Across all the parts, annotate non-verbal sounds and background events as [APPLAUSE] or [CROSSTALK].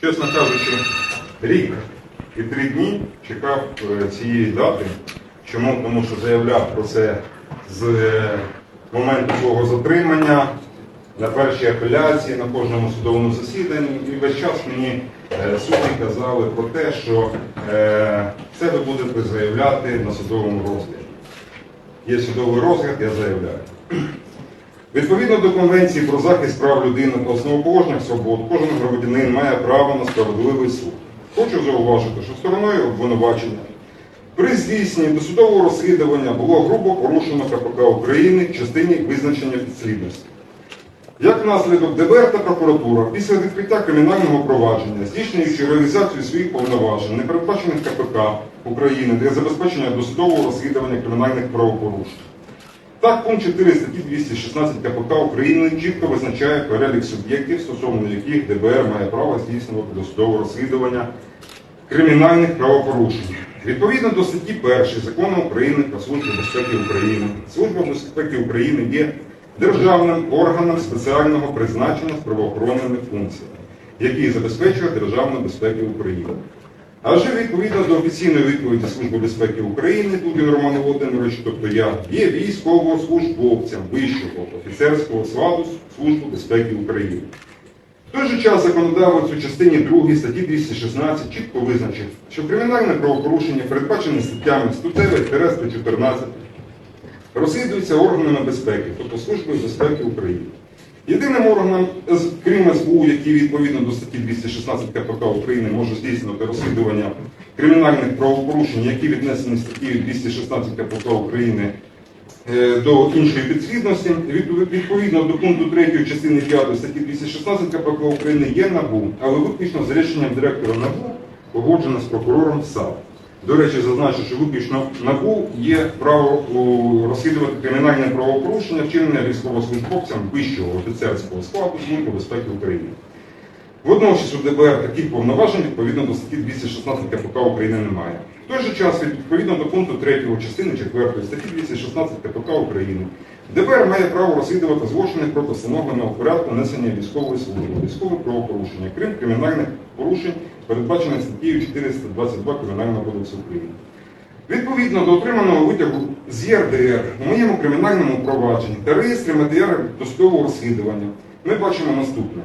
Чесно кажучи, рік і три дні чекав е, цієї дати. Чому? Тому що заявляв про це з е, моменту свого затримання, на першій апеляції, на кожному судовому засіданні. І весь час мені е, судді казали про те, що це ви будете заявляти на судовому розгляді. Є судовий розгляд, я заявляю. Відповідно до Конвенції про захист прав людини та основоположних свобод, кожен громадянин має право на справедливий суд. Хочу зауважити, що стороною обвинувачення при здійсненні досудового розслідування було грубо порушено КПК України в частині визначення підслідності. Як наслідок ДБР та прокуратура після відкриття кримінального провадження, здійснюючи реалізацію своїх повноважень, не передбачених КПК України для забезпечення досудового розслідування кримінальних правопорушень. Так, пункт 4 статті 216 КПК України чітко визначає перелік суб'єктів, стосовно яких ДБР має право здійснювати досудове розслідування кримінальних правопорушень. Відповідно до статті 1 Закону України про Службу безпеки України, Служба безпеки України є державним органом спеціального призначення з правоохоронними функціями, який забезпечує державну безпеку України. А вже відповідно до офіційної відповіді Служби безпеки України, Дудін Роман Володимирович, тобто я, є військовослужбовцем вищого офіцерського складу Служби безпеки України. В той же час законодавець у частині 2 статті 216 чітко визначив, що кримінальне правопорушення, передбачене статтями 109-114, розслідується органами безпеки, тобто Службою безпеки України. Єдиним органом, крім СБУ, який відповідно до статті 216 КПК України може здійснювати розслідування кримінальних правопорушень, які віднесені статтею 216 КПК України е, до іншої підслідності, відповідно до пункту 3 частини 5 статті 216 КПК України є НАБУ, але виключно за рішенням директора НАБУ погоджено з прокурором САП. До речі, зазначу, що виключно НАБУ є право розслідувати кримінальне правопорушення, вчинення військовослужбовцям вищого офіцерського складу Служби безпеки України. Водночас у ДБР таких повноважень відповідно до статті 216 КПК України немає. В той же час, відповідно до пункту 3 частини 4 статті 216 КПК України, ДБР має право розслідувати злочини проти встановленого порядку несення військової служби, військові правопорушення, крім кримінальних порушень, передбачених статтею 422 Кримінального кодексу України. Відповідно до отриманого витягу з ЄРДР у моєму кримінальному провадженні та реєстрі матеріалів досудового розслідування ми бачимо наступне.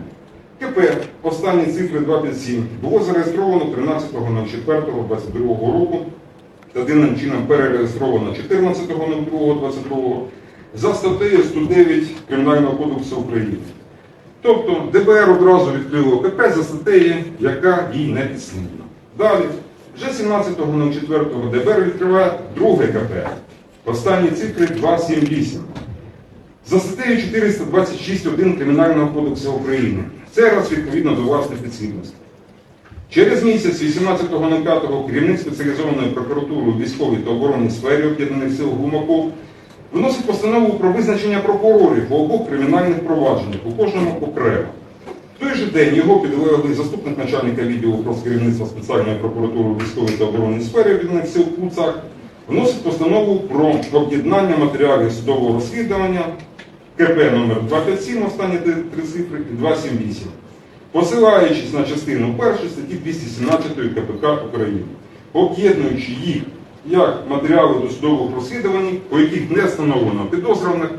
КП, останні цифри 257, було зареєстровано 13.04.22 року та дивним чином перереєстровано 14.02.22 за статтею 109 Кримінального кодексу України. Тобто ДБР одразу відкрило КП за статтею, яка їй не підслідна. Далі, вже 17.04 ДБР відкриває друге КП. Останні цифри 278. За статтею 426.1 Кримінального кодексу України. Це раз відповідно до власної підслідності. Через місяць, 18.05, керівник спеціалізованої прокуратури у військовій та оборонній сфері Об'єднаних сил Глумаков виносить постанову про визначення прокурорів у обох кримінальних провадженнях, у кожному окремо. В той же день його підлеглий заступник начальника відділу про керівництва спеціальної прокуратури у військовій та оборонній сфері Об'єднаних сил Куцак вносить постанову про об'єднання матеріалів судового розслідування КП номер 257, останні три цифри, і 278, посилаючись на частину 1 статті 217 КПК України, об'єднуючи їх як матеріали досудових розслідувань, по яких не встановлено підозрюваних,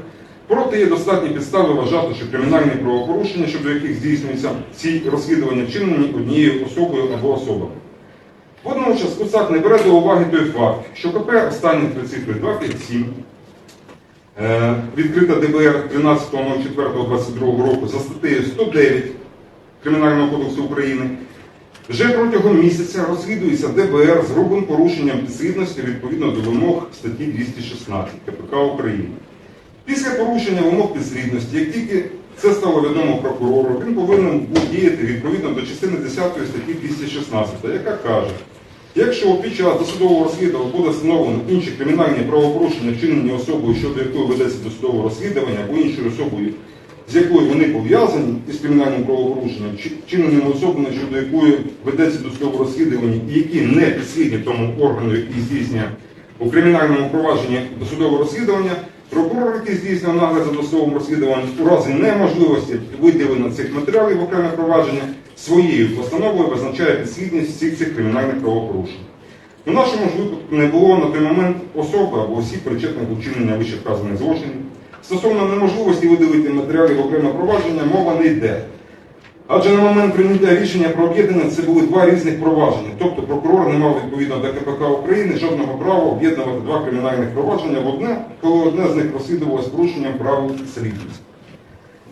проте є достатні підстави вважати, що кримінальні правопорушення, щодо яких здійснюються ці розслідування, вчинені однією особою або особами. Водночас Куцак не бере до уваги той факт, що КП останні три 257 Е, відкрита ДБР 13.04.22 року за статтею 109 Кримінального кодексу України, вже протягом місяця розслідується ДБР з грубим порушенням підслідності відповідно до вимог статті 216 КПК України. Після порушення вимог підслідності, як тільки це стало відомо прокурору, він повинен був діяти відповідно до частини 10 статті 216, яка каже, Якщо під час досудового розслідування буде встановлено інші кримінальні правопорушення, вчинені особою, щодо якої ведеться досудове розслідування, або іншою особою, з якою вони пов'язані із кримінальним правопорушенням, чи вчиненими особами, щодо якої ведеться досудове розслідування, і які не підслідні тому органу, який здійснює у кримінальному провадженні досудове розслідування, прокурор, який здійснює нагляд за досудовим розслідуванням, у разі неможливості виділення цих матеріалів в окреме провадження, своєю постановою визначає підслідність всіх цих кримінальних правопорушень. У нашому ж випадку не було на той момент особи або осіб причетних до вчинення вище вказаних злочинів. Стосовно неможливості виділити матеріалів окреме провадження, мова не йде. Адже на момент прийняття рішення про об'єднання це були два різних провадження. Тобто прокурор не мав відповідно до КПК України жодного права об'єднувати два кримінальних провадження в одне, коли одне з них розслідувалось порушенням правил підслідності.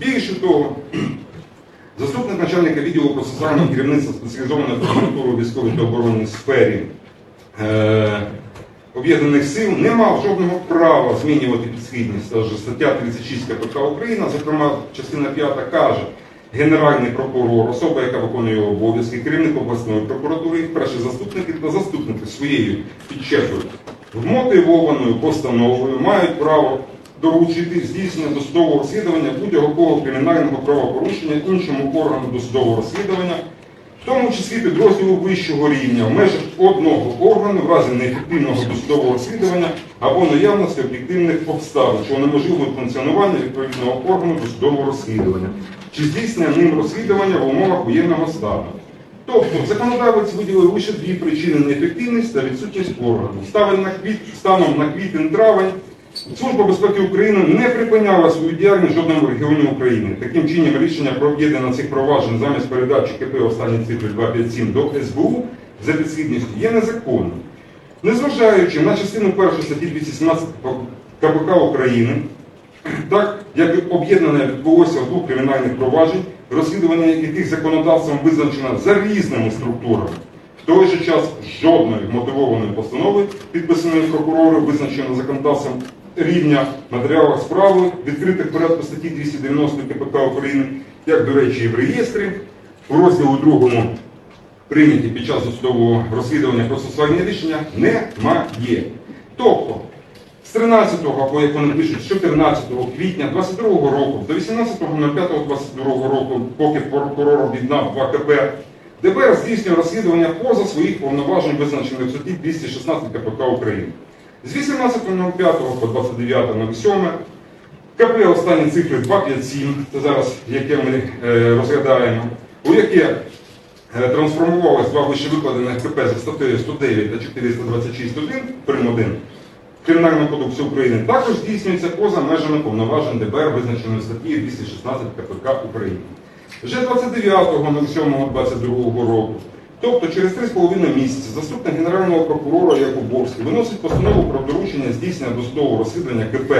Більше того, [CLEARS THROAT] заступник начальника відділу процесуального керівництва спеціалізованої прокуратури у військовій та оборонній сфері е, Об'єднаних сил не мав жодного права змінювати підслідність. Тож стаття 36 КПК України, зокрема частина 5 каже, Генеральний прокурор, особа, яка виконує обов'язки, керівник обласної прокуратури, їх перші заступники та заступники своєю підчепою вмотивованою постановою мають право доручити здійснення досудового розслідування будь-якого кримінального правопорушення іншому органу досудового розслідування, в тому числі підрозділу вищого рівня в межах одного органу в разі неефективного досудового розслідування або наявності об'єктивних обставин, що унеможливують функціонування відповідного органу досудового розслідування, чи здійснення ним розслідування в умовах воєнного стану. Тобто законодавець виділив лише дві причини неефективність та відсутність органу. Станом на квітень-травень Служба безпеки України не припиняла свою діяльність в жодному регіоні України. Таким чином, рішення про об'єднання цих проваджень замість передачі КП останні цифри 257 до СБУ за підслідністю є незаконним. Незважаючи на частину 1 статті 217 КПК України, так як об'єднання відбулося в двох кримінальних проваджень, розслідування яких законодавством визначено за різними структурами. В той же час жодної мотивованої постанови, підписаної прокурором, визначено законодавством рівня матеріалів справи, відкритих порядку статті 290 КПК України, як, до речі, і в реєстрі, у розділу другому прийняті під час судового розслідування процесуальні рішення немає. Тобто, з 13 або як вони пишуть, з 14 квітня 22 року до 18.05.22 року, поки прокурор об'єднав два КП, ДБР здійснює розслідування поза своїх повноважень, визначених в статті 216 КПК України. З 18.05 по 29.07 КП останні цифри 257, це зараз яке ми е, розглядаємо, у яке е, трансформувалось два вище викладених КП за статтею 109 та 426.1 прим. 1 Кримінального кодексу України також здійснюється поза межами повноважень ДБР, визначеної в статті 216 КПК України. Вже 29.07.22 року, тобто через 3,5 місяці, заступник Генерального прокурора Якубовський виносить постанову про доручення здійснення досудового розслідування КП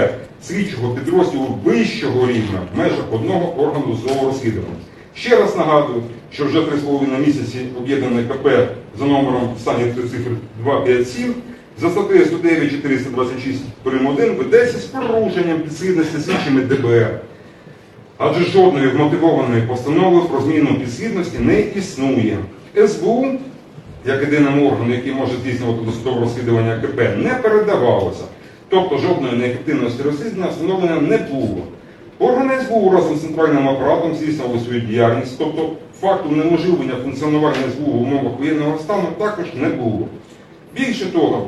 слідчого підрозділу вищого рівня в межах одного органу досудового розслідування. Ще раз нагадую, що вже 3,5 місяці об'єднане КП за номером останніх три цифри 257 за статтею 109 426 прим. 1 ведеться з порушенням підслідності слідчими ДБР. Адже жодної вмотивованої постанови про зміну підслідності не існує. СБУ, як єдиному органу, який може здійснювати досудове розслідування КП, не передавалося. Тобто жодної неефективності розслідування встановлено не було. Органи СБУ разом з центральним апаратом здійснювали свою діяльність, тобто факту унеможливлення функціонування СБУ в умовах воєнного стану також не було. Більше того,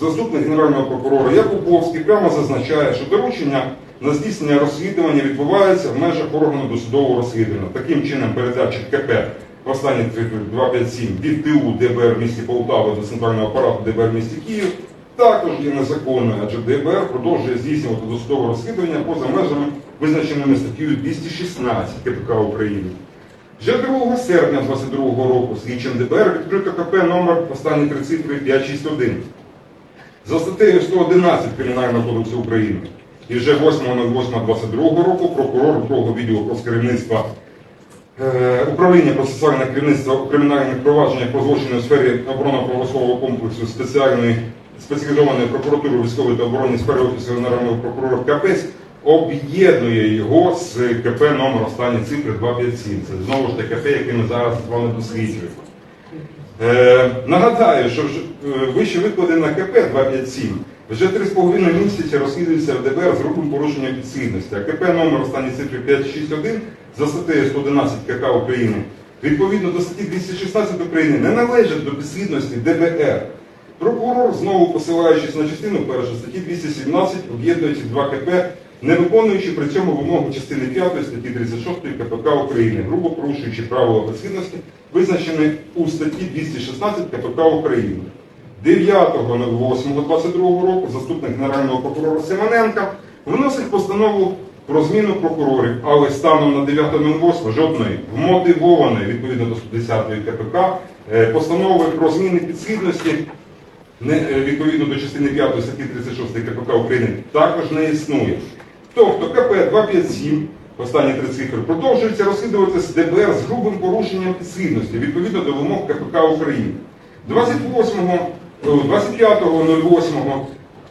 заступник Генерального прокурора Якубовський прямо зазначає, що доручення на здійснення розслідування відбувається в межах органу досудового розслідування. Таким чином, передача КП останні 257 від ТУ ДБР в місті Полтава до центрального апарату ДБР в місті Київ також є незаконною, адже ДБР продовжує здійснювати досудове розслідування поза межами, визначеними статтею 216 КПК України. Вже 2 серпня 2022 року слідчим ДБР відкрито КП номер останні три цифри 561 за статтею 111 Кримінального кодексу України. І вже 8.08.22 року прокурор другого відділу керівництва е, управління процесуального керівництва у кримінальних провадженнях про злочини у сфері оборонно-правослового комплексу спеціальної спеціалізованої прокуратури військової та оборонної сфери Офісу Генерального прокурора КПС об'єднує його з КП номер останні цифри 257. Це знову ж таки КП, який ми зараз з вами досліджуємо. Е, нагадаю, що е, вище викладена КП 257 вже 3,5 місяці розслідується в ДБР з грубим порушенням підслідності. КП номер останні цифри 561 за статтею 111 КК України відповідно до статті 216 України не належать до підслідності ДБР. Прокурор, знову посилаючись на частину першу статті 217, об'єднує ці два КП не виконуючи при цьому вимогу частини 5 статті 36 КПК України, грубо порушуючи правила підслідності, визначені у статті 216 КПК України. 9.08.22 року заступник Генерального прокурора Симоненка вносить постанову про зміну прокурорів, але станом на 9.08 жодної вмотивованої відповідно до 110 КПК е, постанови про зміни підслідності е, відповідно до частини 5 статті 36 КПК України також не існує. Тобто КП 257, останні три цифри, продовжується розслідуватися ДБР з грубим порушенням підслідності відповідно до вимог КПК України. 28, е, 25.08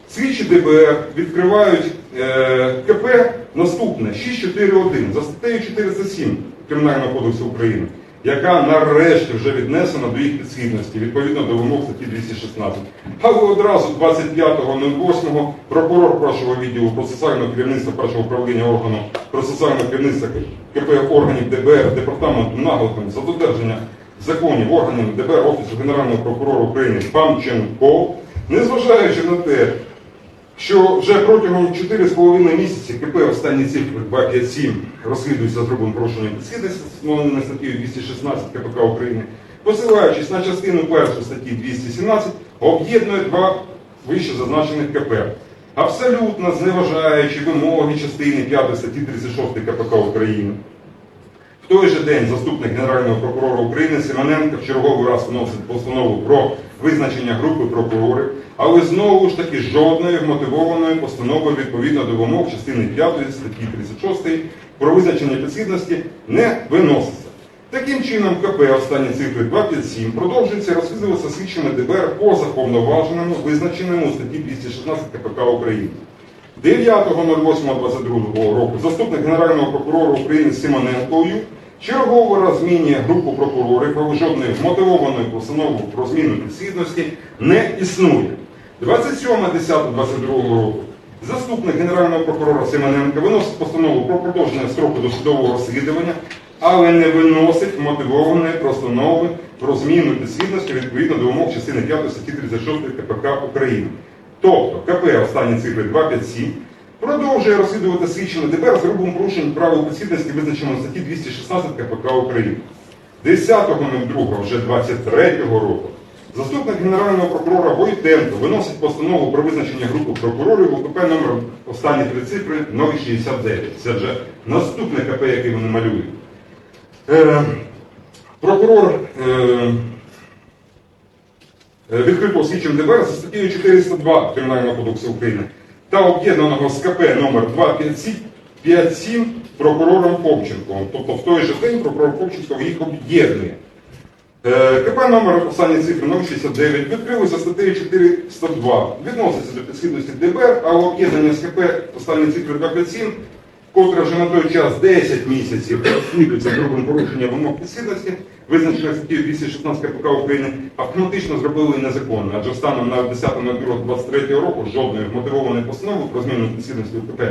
слідчі ДБР відкривають е, КП наступне 641 за статтею 407 Кримінального кодексу України, яка нарешті вже віднесена до їх підслідності відповідно до вимог статті 216. Але одразу 25.08 прокурор першого відділу процесуального керівництва першого управління органу процесуального керівництва КП органів ДБР департаменту наглядом за додержання законів органів ДБР Офісу Генерального прокурора України Памченко, незважаючи на те, що вже протягом 4,5 місяці КП останні цифри 257 розслідується з грубим порушенням підслідності, встановленої статтею 216 КПК України, посилаючись на частину першу статті 217, об'єднує два вище зазначених КП. Абсолютно зневажаючи вимоги частини 5 статті 36 КПК України. Той же день заступник Генерального прокурора України Симоненко в черговий раз вносить постанову про визначення групи прокурорів, але знову ж таки жодної вмотивованої постанови відповідно до вимог частини 5 статті 36 про визначення підслідності не виноситься. Таким чином, КП останні цифри 257 продовжується розслідуватися слідчими ДБР поза повноваженими, визначеними у статті 216 КПК України. 9.08.22 року заступник Генерального прокурора України Симоненкою чергово раз змінює групу прокурорів, але жодної вмотивованої постанови про зміну підслідності не існує. 27.10.22 року заступник Генерального прокурора Симоненка виносить постанову про продовження строку досудового розслідування, але не виносить вмотивованої постанови про зміну підслідності відповідно до вимог частини 5 статті 36 КПК України. Тобто КП останні цифри 257 продовжує розслідувати слідчими ДБР з грубим порушенням правил підслідності, визначеного статті 216 КПК України. 10.02 вже 23 року заступник Генерального прокурора Войтенко виносить постанову про визначення групи прокурорів УКП номер останні три цифри 069. Це вже наступне КП, яке вони малюють. Е, прокурор е, Е, відкритого слідчим ДБР за статтею 402 Кримінального кодексу України та об'єднаного з КП номер 257 прокурором Попченком. Тобто в той же день прокурор Попченко їх об'єднує. Е, КП номер останні цифри 069 відкрилося статтею 402. Відноситься до підслідності ДБР, а об'єднання з КП останні цифри 257 котре вже на той час 10 місяців розслідується грубим порушенням вимог підслідності, визначених статтею 216 КПК України, автоматично зробили незаконно, адже станом на 10.02.23 року жодної вмотивованої постанови про зміну підслідності УКП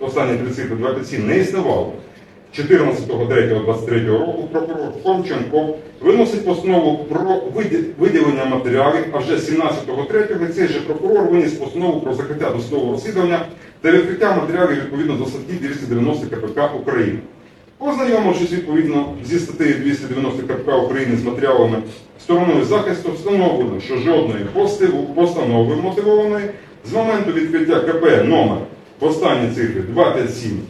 останні три цифри 27 не існувало. 14.03.23 року прокурор Фомченко виносить постанову про виділення матеріалів, а вже 17.03 цей же прокурор виніс постанову про закриття досудового розслідування та відкриття матеріалів відповідно до статті 290 КПК України. Ознайомившись відповідно зі статтею 290 КПК України з матеріалами стороною захисту, встановлено, що жодної постанови мотивованої з моменту відкриття КП номер останні цифри 257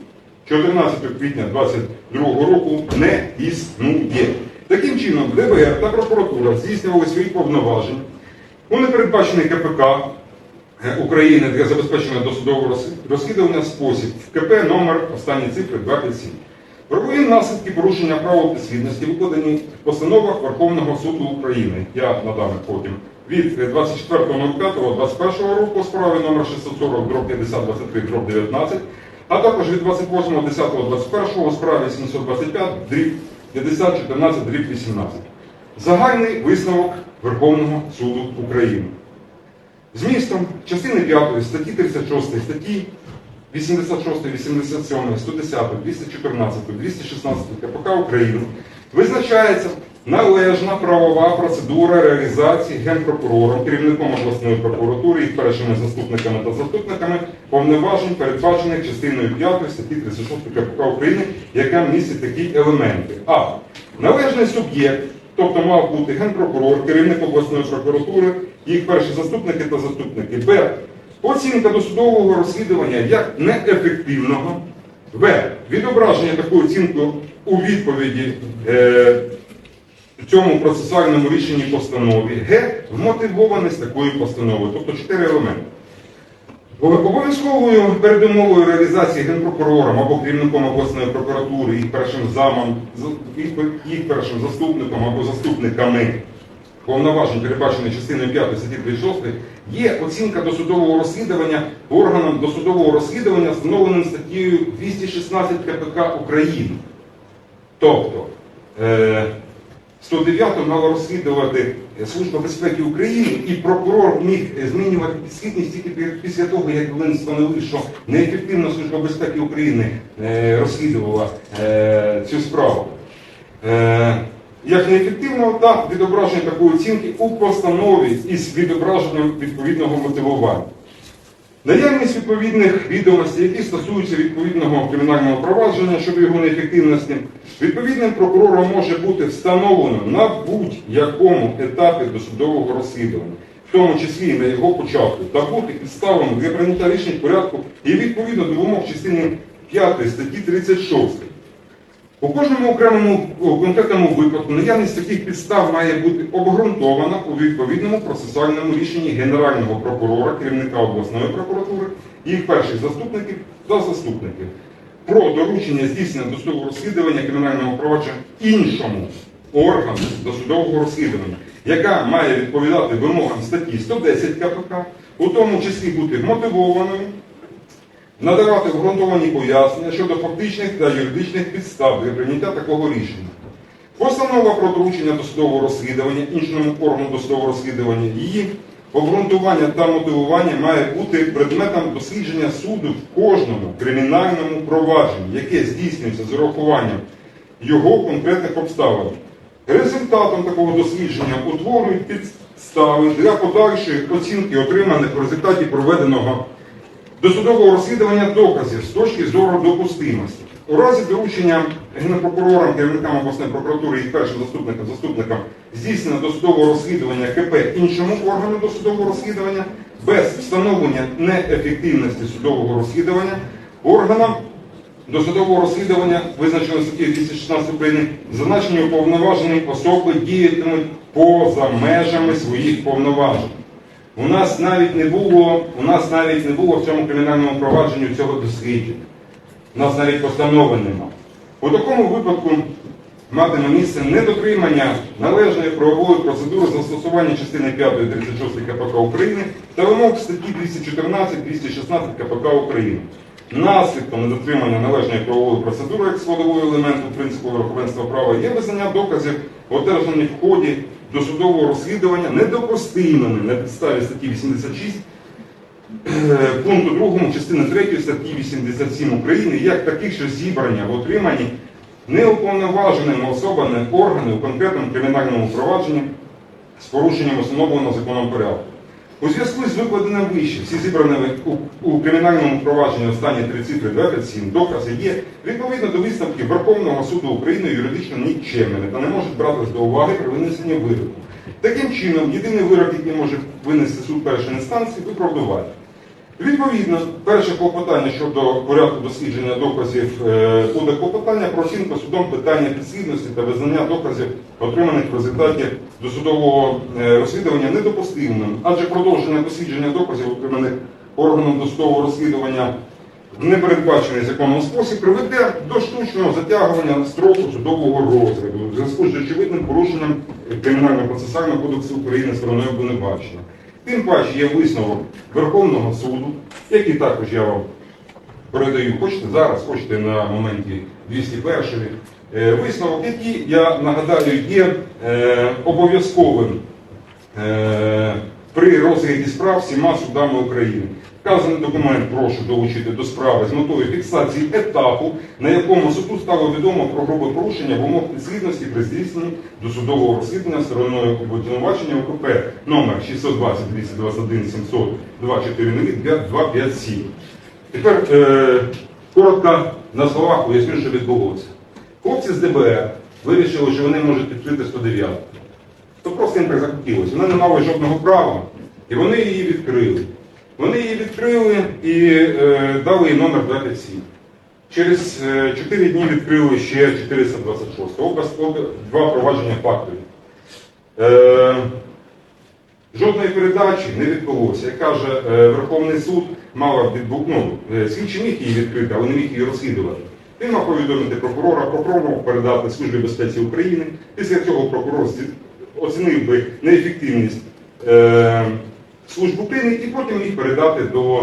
14 квітня 2022 року не існує. Таким чином, ДБР та прокуратура здійснювали свої повноваження у непередбачений КПК е, України для забезпечення досудового розслідування спосіб в КП номер останні цифри 257. Правові наслідки порушення права підслідності викладені в постановах Верховного суду України. Я надам потім. Від 24.05.21 року справи номер 640 дроб 5023 дроб 19, а також від 28.10.21 у справі 725 дріб 5014 дріб 18. Загальний висновок Верховного суду України. Змістом частини 5 статті 36 статті 86, 87, 110, 214, 216 КПК України визначається належна правова процедура реалізації генпрокурором, керівником обласної прокуратури і першими заступниками та заступниками повноважень, передбачених частиною 5 статті 36 КПК України, яка містить такі елементи. А. Належний суб'єкт, тобто мав бути генпрокурор, керівник обласної прокуратури, їх перші заступники та заступники. Б. Оцінка досудового розслідування як неефективного. В. Відображення такої оцінки у відповіді е, цьому процесуальному рішенні постанові. Г. Вмотивованість такої постанови. Тобто чотири елементи. Обов'язковою передумовою реалізації генпрокурором або керівником обласної прокуратури, їх першим замом, їх, першим заступником або заступниками повноважень, передбачених частиною 5 статті 36, є оцінка досудового розслідування органом досудового розслідування, встановленим статтею 216 КПК України. Тобто, е, 109 мала розслідувати Служба безпеки України, і прокурор міг е, змінювати підслідність тільки після того, як він встановив, що неефективно Служба безпеки України е, розслідувала е, цю справу. Як неефективно та відображення такої оцінки у постанові із відображенням відповідного мотивування. Наявність відповідних відомостей, які стосуються відповідного кримінального провадження щодо його неефективності, відповідним прокурором може бути встановлено на будь-якому етапі досудового розслідування, в тому числі і на його початку, та бути підставами для прийняття рішень порядку і відповідно до вимог частини 5 статті 36. У кожному окремому конкретному випадку наявність таких підстав має бути обґрунтована у відповідному процесуальному рішенні Генерального прокурора, керівника обласної прокуратури, їх перших заступників та заступників про доручення здійснення досудового розслідування кримінального провадження іншому органу досудового розслідування, яка має відповідати вимогам статті 110 КПК, у тому числі бути мотивованою, надавати обґрунтовані пояснення щодо фактичних та юридичних підстав для прийняття такого рішення. Постанова про доручення досудового розслідування іншому органу досудового розслідування, її обґрунтування та мотивування має бути предметом дослідження суду в кожному кримінальному провадженні, яке здійснюється з урахуванням його конкретних обставин. Результатом такого дослідження утворюють підстави для подальшої оцінки отриманих в результаті проведеного досудового розслідування доказів з точки зору допустимості. У разі доручення генпрокурорам, керівникам обласної прокуратури і першим заступникам заступникам здійснення досудового розслідування КП іншому органу досудового розслідування без встановлення неефективності судового розслідування органам досудового розслідування, визначено статтею 216 України, зазначені уповноважені особи діятимуть поза межами своїх повноважень. У нас навіть не було, у нас навіть не було в цьому кримінальному провадженні цього дослідження. У нас навіть постанови нема. У такому випадку матиме місце недотримання належної правової процедури застосування частини 5 36 КПК України та вимог статті 214-216 КПК України. Наслідком недотримання належної правової процедури як складового елементу принципу верховенства права є визнання доказів, одержаних в ході досудового розслідування недопустимими на підставі статті 86 е, пункту 2 частини 3 статті 87 України як таких, що зібрані або отримані неуповноваженими особами органи у конкретному кримінальному провадженні з порушенням установленого законом порядку. У зв'язку з викладеним вище, всі зібрані у, кримінальному провадженні останні три цифри 27 докази є відповідно до виставки Верховного суду України юридично нікчемними та не можуть братись до уваги при винесенні вироку. Таким чином, єдиний вирок, який може винести суд першої інстанції, виправдувати. Відповідно, перше клопотання щодо порядку дослідження доказів е, буде клопотання про оцінку судом питання підслідності та визнання доказів, отриманих в результаті досудового е, розслідування недопустимим, адже продовження дослідження доказів, отриманих органом досудового розслідування в непередбачений законом спосіб, приведе до штучного затягування строку судового розгляду в зв'язку з очевидним порушенням Кримінального процесуального кодексу України стороною обвинувачення. Тим паче є висновок Верховного суду, який також я вам передаю, хочете зараз, хочете на моменті 201 е, висновок, який, я нагадаю, є е, обов'язковим е, при розгляді справ всіма судами України. Вказаний документ прошу долучити до справи з метою фіксації етапу, на якому суду стало відомо про грубе порушення вимог підслідності при здійсненні досудового розслідування стороною обвинувачення УКП номер 620 221 700 240 257. Тепер е, коротко на словах поясню, що відбулося. Хлопці з ДБР вирішили, що вони можуть відкрити 109. То просто їм так захотілося. Вони не мали жодного права, і вони її відкрили. Вони її відкрили і е, дали їй номер 27. Через е, 4 дні відкрили ще 426. Оба, оба два провадження фактові. Е, Жодної передачі не відбулося. Як каже е, Верховний суд, мала відбу... ну, е, слідчий міг її відкрити, але не міг її розслідувати. Він мав повідомити прокурора, прокурор мав передати Службі безпеці України. Після цього прокурор оцінив би неефективність е, служб України і потім міг передати до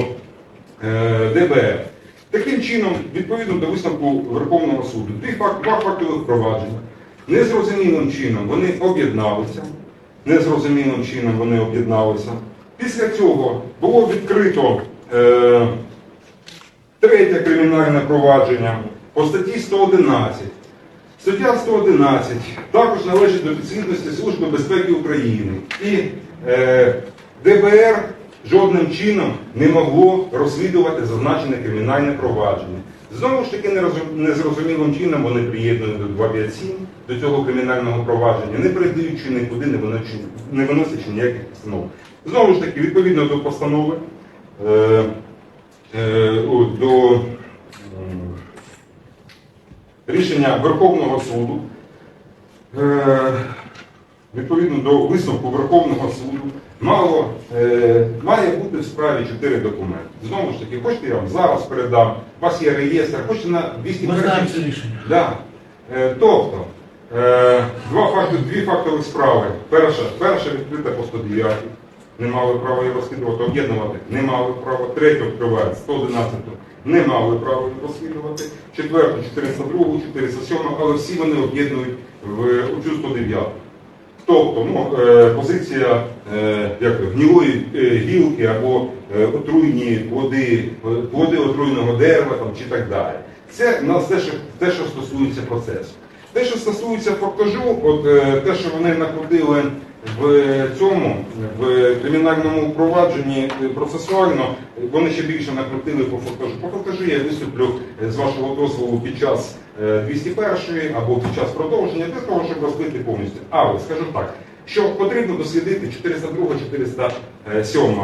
е, ДБР. Таким чином, відповідно до висновку Верховного суду, фак- два фактових провадження незрозумілим чином вони об'єдналися. Незрозумілим чином вони об'єдналися. Після цього було відкрито е, третє кримінальне провадження по статті 111. Стаття 111 також належить до підслідності Служби безпеки України. І е, ДБР жодним чином не могло розслідувати зазначене кримінальне провадження. Знову ж таки, незрозумілим чином вони приєднують до 257 до цього кримінального провадження, не передаючи нікуди, не виносячи, ніяких постанов. Знову ж таки, відповідно до постанови, е, е, до рішення Верховного суду, е, відповідно до висновку Верховного суду, мало, е, має бути в справі чотири документи. Знову ж таки, хочете, я вам зараз передам, у вас є реєстр, хочете на 200 Ми знаємо це рішення. Да. Е, тобто, е, два факти, дві фактові справи. Перша, перша відкрита по 109, не мали права її розслідувати, об'єднувати, не мали права. Третю відкривають 111, не мали права її розслідувати. Четверту, 402, 407, але всі вони об'єднують в цю 109. Тобто, ну, е, позиція е, як гнілої е, гілки або отруйні води плоди отруйного дерева там, чи так далі. Це на те, що, те, що стосується процесу. Те, що стосується фактажу, от те, що вони накрутили в цьому, в кримінальному провадженні е, процесуально, е, вони ще більше накрутили по фактажу. По фактажу я виступлю е, з вашого дозволу під час 201-ї або під час продовження для того, щоб розбити повністю. Але скажу так, що потрібно дослідити 402 407